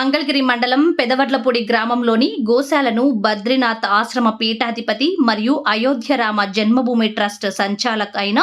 మంగళగిరి మండలం పెదవడ్లపూడి గ్రామంలోని గోశాలను బద్రీనాథ్ ఆశ్రమ పీఠాధిపతి మరియు అయోధ్యరామ జన్మభూమి ట్రస్ట్ సంచాలక్ అయిన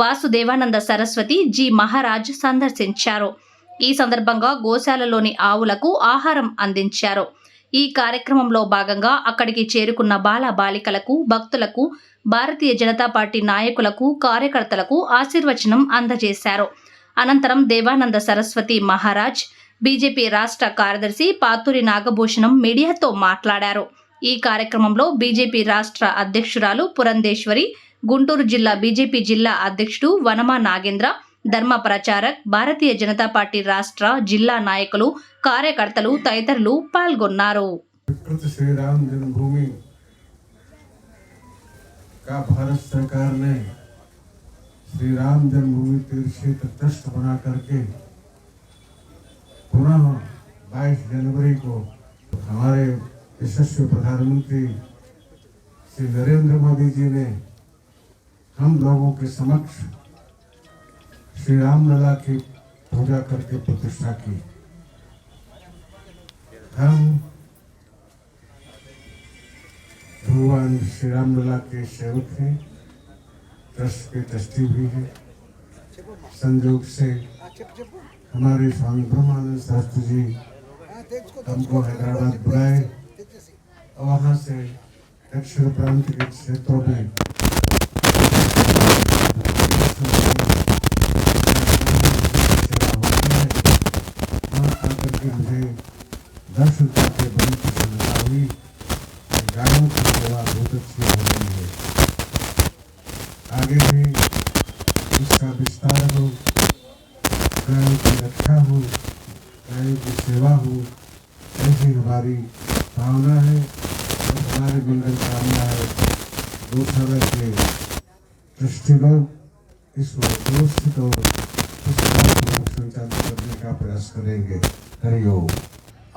వాసుదేవానంద సరస్వతి జి. మహారాజ్ సందర్శించారు. ఈ సందర్భంగా గోశాలలోని ఆవులకు ఆహారం అందించారు. ఈ కార్యక్రమంలో భాగంగా అక్కడికి చేరుకున్న బాల బాలికలకు భక్తులకు భారతీయ జనతా పార్టీ నాయకులకు కార్యకర్తలకు ఆశీర్వచనం అందజేశారు. అనంతరం దేవానంద సరస్వతి మహారాజ్ బీజేపీ రాష్ట్ర కార్యదర్శి పాతూరి నాగభూషణం మీడియాతో మాట్లాడారు ఈ కార్యక్రమంలో బీజేపీ రాష్ట్ర అధ్యక్షురాలు పురంధేశ్వరి గుంటూరు జిల్లా బీజేపీ జిల్లా అధ్యక్షుడు వనమా నాగేంద్ర ధర్మ ప్రచారక్ భారతీయ జనతా పార్టీ రాష్ట్ర జిల్లా నాయకులు కార్యకర్తలు తదితరులు పాల్గొన్నారు विकृत श्री राम जन्मभूमि का भारत सरकार ने श्री राम जन्मभूमि तीर्थ क्षेत्र ट्रस्ट बना करके पुनः 22 जनवरी को हमारे यशस्वी प्रधानमंत्री श्री नरेंद्र मोदी जी ने हम लोगों के समक्ष श्री राम लला की पूजा करके प्रतिष्ठा की। हम भगवान श्री राम लला के सेवक हैं, ट्रस्ट के ट्रस्टी भी हैं संयोग से हमारे स्वामी ब्रह्मानंद शास्त्री जी हमको हैदराबाद बुलाए और वहाँ से दक्षिण प्रांत के क्षेत्रों में दर्शन करके गायों की रक्षा हो गायों की सेवा हो ऐसी हमारी भावना है और हमारी मंगल कामना है गौशाला के दृष्टि लोग इस व्यवस्थित और सुचारूपूर्वक संचालित करने का प्रयास करेंगे हरिओम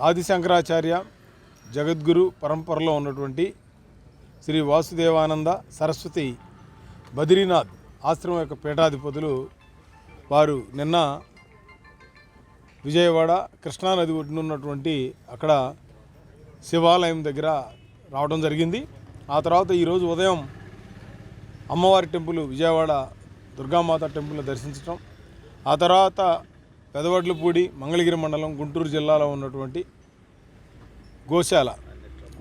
ఆది శంకరాచార్య జగద్గురు పరంపరలో ఉన్నటువంటి శ్రీ వాసుదేవానంద సరస్వతి బద్రీనాథ్ ఆశ్రమం యొక్క పీఠాధిపతులు వారు నిన్న విజయవాడ కృష్ణానది ఒడ్డున ఉన్నటువంటి అక్కడ శివాలయం దగ్గర రావడం జరిగింది. ఆ తర్వాత ఈరోజు ఉదయం అమ్మవారి టెంపుల్ విజయవాడ దుర్గామాత టెంపుల్ దర్శించడం ఆ తర్వాత పెదవడ్లపూడి మంగళగిరి మండలం గుంటూరు జిల్లాలో ఉన్నటువంటి గోశాల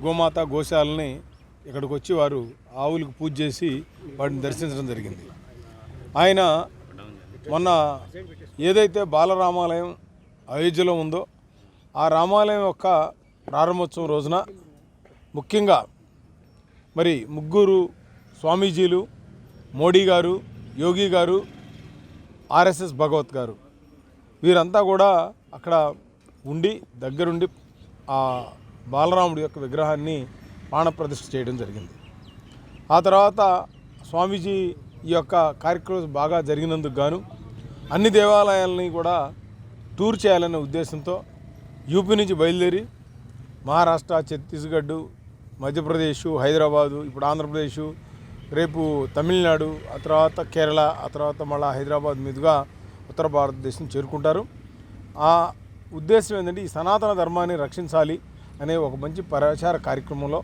గోమాత గోశాలని ఇక్కడికి వచ్చి వారు ఆవులకు పూజ చేసి వాటిని దర్శించడం జరిగింది. ఆయన మొన్న ఏదైతే బాలరామాలయం అయోధ్యలో ఉందో ఆ రామాలయం యొక్క ప్రారంభోత్సవం రోజున ముఖ్యంగా మరి ముగ్గురు స్వామీజీలు మోడీ గారు యోగి గారు ఆర్ఎస్ఎస్ భగవత్ గారు వీరంతా కూడా అక్కడ ఉండి దగ్గరుండి ఆ బాలరాముడి యొక్క విగ్రహాన్ని ప్రాణప్రతిష్ఠ చేయడం జరిగింది. ఆ తర్వాత స్వామీజీ ఈ యొక్క కార్యక్రమం బాగా జరిగినందుకు గాను అన్ని దేవాలయాలని కూడా టూర్ చేయాలనే ఉద్దేశంతో యూపీ నుంచి బయలుదేరి మహారాష్ట్ర ఛత్తీస్గఢ్ మధ్యప్రదేశ్ హైదరాబాదు ఇప్పుడు ఆంధ్రప్రదేశ్ రేపు తమిళనాడు ఆ తర్వాత కేరళ ఆ తర్వాత మళ్ళీ హైదరాబాద్ మీదుగా ఉత్తర భారతదేశం చేరుకుంటారు. ఆ ఉద్దేశం ఏంటంటే ఈ సనాతన ధర్మాన్ని రక్షించాలి అనే ఒక మంచి ప్రచార కార్యక్రమంలో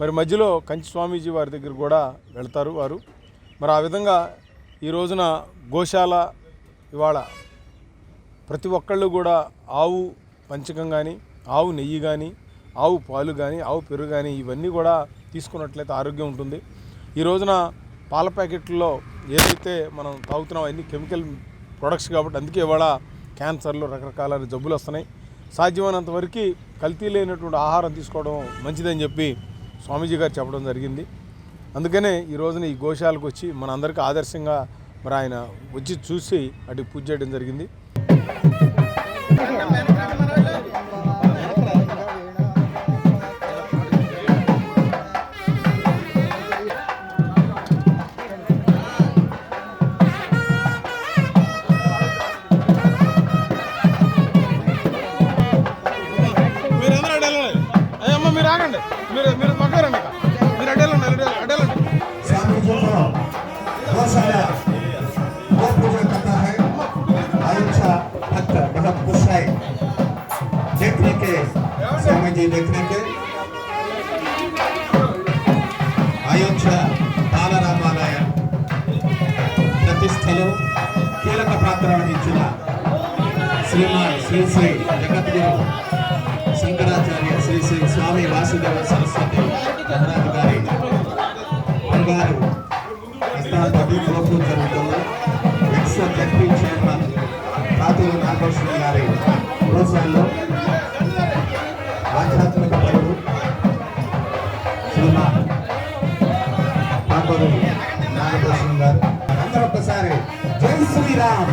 మరి మధ్యలో కంచి స్వామీజీ వారి దగ్గర కూడా వెళ్తారు వారు. మరి ఆ విధంగా ఈ రోజున గోశాల ఇవాళ ప్రతి ఒక్కళ్ళు కూడా ఆవు పంచకం కానీ ఆవు నెయ్యి కానీ ఆవు పాలు కానీ ఆవు పెరుగు కానీ ఇవన్నీ కూడా తీసుకున్నట్లయితే ఆరోగ్యం ఉంటుంది. ఈ రోజున పాల ప్యాకెట్లలో ఏదైతే మనం తాగుతున్నాం అన్ని కెమికల్ ప్రొడక్ట్స్ కాబట్టి అందుకే ఇవాళ క్యాన్సర్లు రకరకాల జబ్బులు వస్తున్నాయి. సాధ్యమైనంత వరకు కల్తీ లేనటువంటి ఆహారం తీసుకోవడం మంచిదని చెప్పి స్వామీజీ గారు చెప్పడం జరిగింది. అందుకనే ఈ రోజున ఈ గోశాలకు వచ్చి మనందరికీ ఆదర్శంగా మరి ఆయన వచ్చి చూసి అటు పూజ చేయడం జరిగింది. మీరు ఆగండి. మీరు మీరు పక్కరండి నేను ఎక్కడైతే అయోధ్య బాలరామాలయ ప్రతిష్టలో కీలక పాత్ర వహించిన శ్రీమాన్ శ్రీ శ్రీ జగద్గురు శంకరాచార్య శ్రీ శ్రీ స్వామి వాసుదేవ సరస్వతి మహారాజు గారి గారు హస్తాపతి గోపూర్ జరుగుతుంది ex ZP chairman Raturu Nagabhushana గారి ప్రోత్సాహంలో నాగభూషణ్ గారు. అందరూ ఒకసారి జై శ్రీరామ్.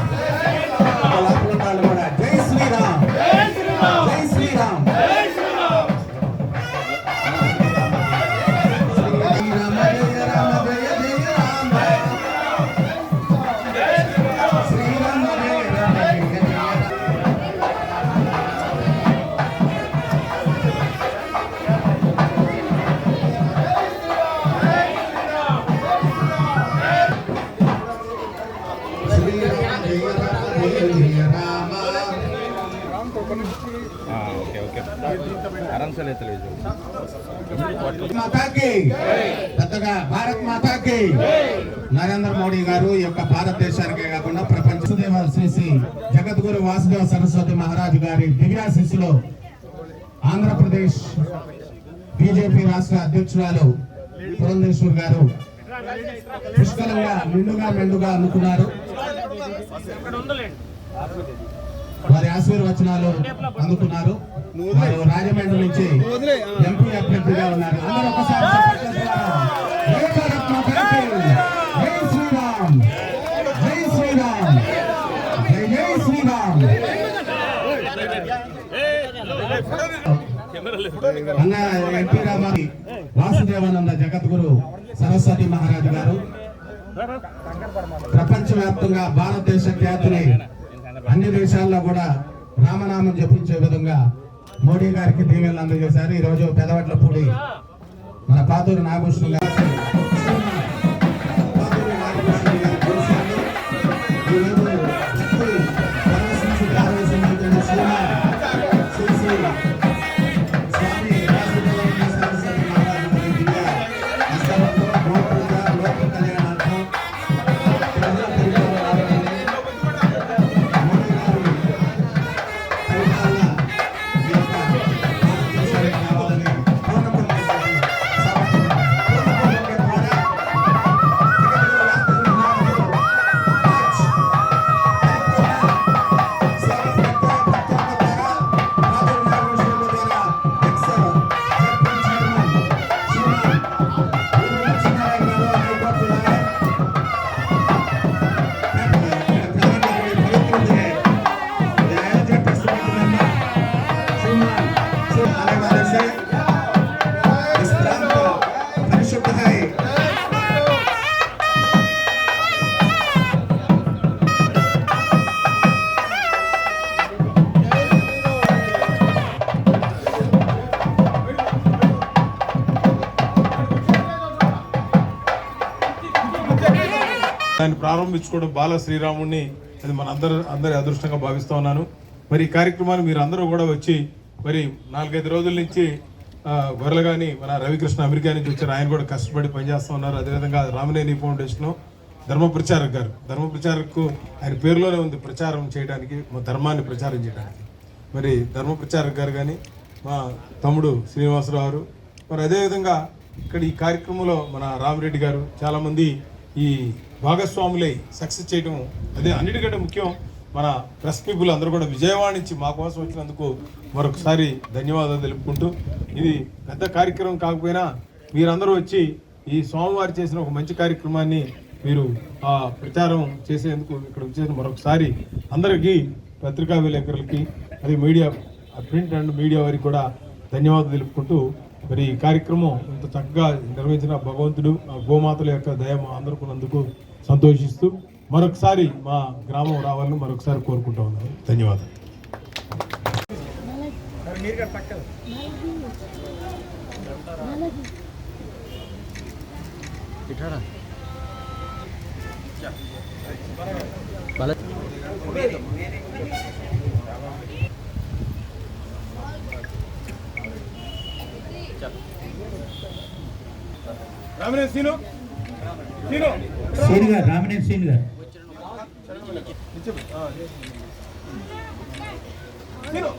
భారతదేశానికే కాకుండా ప్రపంచ శ్రీ జగద్గురు వాసుదేవ సరస్వతి మహారాజు గారి దివ్యాశిస్సులో ఆంధ్రప్రదేశ్ బీజేపీ రాష్ట్ర అధ్యక్షురాలు పురంధేశ్వర్ గారు పుష్కలంగా నిండుగా మెండుగా అందుకున్నారు వారి ఆశీర్వచనాలు అందుకున్నారు. రాజమండ్రి నుంచి ఎంపీ అభ్యర్థిగా ఉన్నారు. అందరూ ఒకసారి అన్న ఎన్టీ రామారి వాసుదేవానంద జగద్గురు సరస్వతి మహారాజ్ గారు. ప్రపంచవ్యాప్తంగా భారతదేశ ఖ్యాతిని అన్ని దేశాల్లో కూడా రామనామం జపించే విధంగా మోడీ గారికి దీవెనలు అందజేశారు. ఈరోజు పెదవట్ల పెదవట్లపూడి మన పాతూరు నాగభూషణం గారు. ప్రారంభించుకోవడం బాల శ్రీరాముడిని అది మన అందరు అందరి అదృష్టంగా భావిస్తూ ఉన్నాను. మరి ఈ కార్యక్రమాన్ని మీరు అందరూ కూడా వచ్చి మరి నాలుగైదు రోజుల నుంచి ఆ, గొర్రెలు కానీ మన రవికృష్ణ అమెరికా నుంచి వచ్చారు. ఆయన కూడా కష్టపడి పనిచేస్తూ ఉన్నారు. అదేవిధంగా రామనేని ఫౌండేషన్ ధర్మ ప్రచారక్ గారు. ధర్మ ప్రచారకు ఆయన పేరులోనే ఉంది ప్రచారం చేయడానికి మా ధర్మాన్ని ప్రచారం చేయడానికి. మరి ధర్మ ప్రచారక్ గారు కానీ మా తమ్ముడు శ్రీనివాసరావు గారు. మరి అదేవిధంగా ఇక్కడ ఈ కార్యక్రమంలో మన రామిరెడ్డి గారు చాలామంది ఈ భాగస్వాములై సక్సెస్ చేయడం అదే అన్నిటికంటే ముఖ్యం మన ప్రెస్ పీపుల్ అందరూ కూడా విజయవాడ నుంచి మా కోసం వచ్చినందుకు మరొకసారి ధన్యవాదాలు తెలుపుకుంటూ ఇది పెద్ద కార్యక్రమం కాకపోయినా మీరందరూ వచ్చి ఈ స్వామివారు చేసిన ఒక మంచి కార్యక్రమాన్ని మీరు ఆ ప్రచారం చేసేందుకు ఇక్కడ చేసిన మరొకసారి అందరికీ పత్రికా విలేకరులకి అది మీడియా ప్రింట్ అండ్ మీడియా వారికి కూడా ధన్యవాదాలు తెలుపుకుంటూ మరి ఈ కార్యక్రమం ఇంత చక్కగా నిర్వహించిన భగవంతుడు ఆ గోమాతల యొక్క దయ మా సంతోషిస్తూ మరొకసారి మా గ్రామం రావాలని మరొకసారి కోరుకుంటా ఉన్నాను. ధన్యవాదాలు. రామరే సీను. సీను. శ్రీని గారు రామినేని శ్రీని గారు. సీను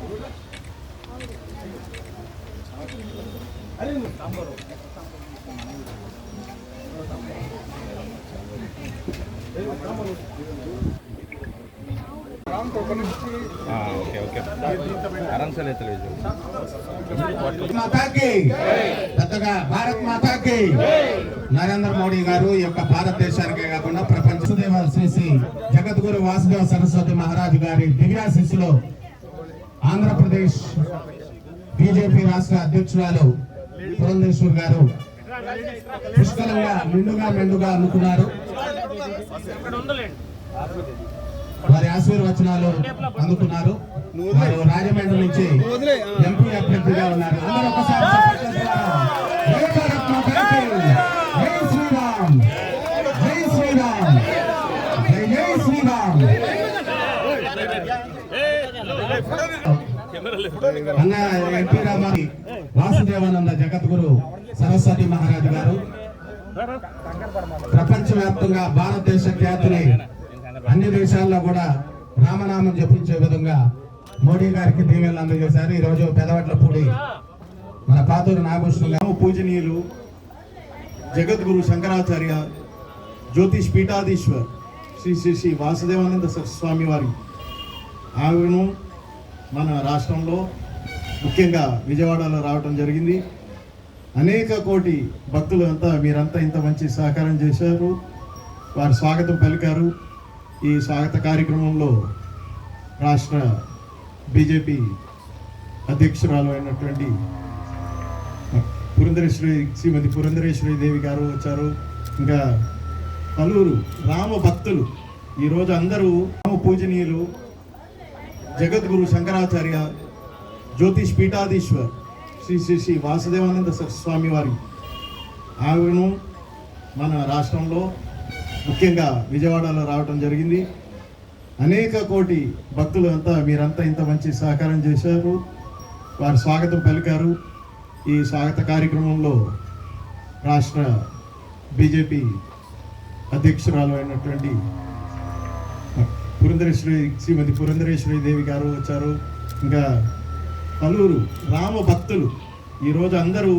భారత్ మాతాకి నరేంద్ర మోడీ గారు ఈ యొక్క భారతదేశానికే కాకుండా ప్రపంచ శ్రీ జగద్గురు వాసుదేవ సరస్వతి మహారాజు గారి దివ్యాశిస్సులో ఆంధ్రప్రదేశ్ బిజెపి రాష్ట్ర అధ్యక్షురాలు పురంధేశ్వర్ గారు పుష్కలంగా నిండుగా మెండుగా అనుకున్నారు. వారి ఆశీర్వచనాలు అందుకున్నారు. వారు రాజమండ్రి నుంచి ఎంపీ అభ్యర్థిగా ఉన్నారు. అందరూ ఒకసారి అన్న ఎన్టీ వాసుదేవానంద జగద్గురు సరస్వతి మహారాజు గారు. ప్రపంచవ్యాప్తంగా భారతదేశ ఖ్యాతిని అన్ని దేశాల్లో కూడా రామనామం జపించే విధంగా మోడీ గారికి దీవెనలు అందజేశారు. ఈరోజు రోజు పెదవట్లపూడి మన పాతూరు నాగభూషణం గారు పూజనీయులు జగద్గురు శంకరాచార్య జ్యోతిష్ పీఠాధీశ్వర్ శ్రీ శ్రీ శ్రీ వాసుదేవానంద స్వామి వారి ఆవిడను మన రాష్ట్రంలో ముఖ్యంగా విజయవాడలో రావడం జరిగింది. అనేక కోటి భక్తులు అంతా మీరంతా ఇంత మంచి సహకారం చేశారు. వారు స్వాగతం పలికారు. ఈ స్వాగత కార్యక్రమంలో రాష్ట్ర బీజేపీ అధ్యక్షురాలు అయినటువంటి పురంధరేశ్వరి శ్రీమతి పురంధరేశ్వరి దేవి గారు వచ్చారు. ఇంకా పలువురు రామ భక్తులు. ఈరోజు అందరూ రామ పూజనీయులు జగద్గురు శంకరాచార్య జ్యోతిష్ పీఠాధీశ్వర్ శ్రీ శ్రీ శ్రీ వాసుదేవానంద స్వామి వారి ఆవిడను మన రాష్ట్రంలో ముఖ్యంగా విజయవాడలో రావడం జరిగింది. అనేక కోటి భక్తులు అంతా మీరంతా ఇంత మంచి సహకారం చేశారు. వారు స్వాగతం పలికారు. ఈ స్వాగత కార్యక్రమంలో రాష్ట్ర బీజేపీ అధ్యక్షురాలు అయినటువంటి పురంధరేశ్వరి శ్రీమతి పురంధరేశ్వరి దేవి గారు వచ్చారు. ఇంకా పలువురు రామ భక్తులు ఈరోజు అందరూ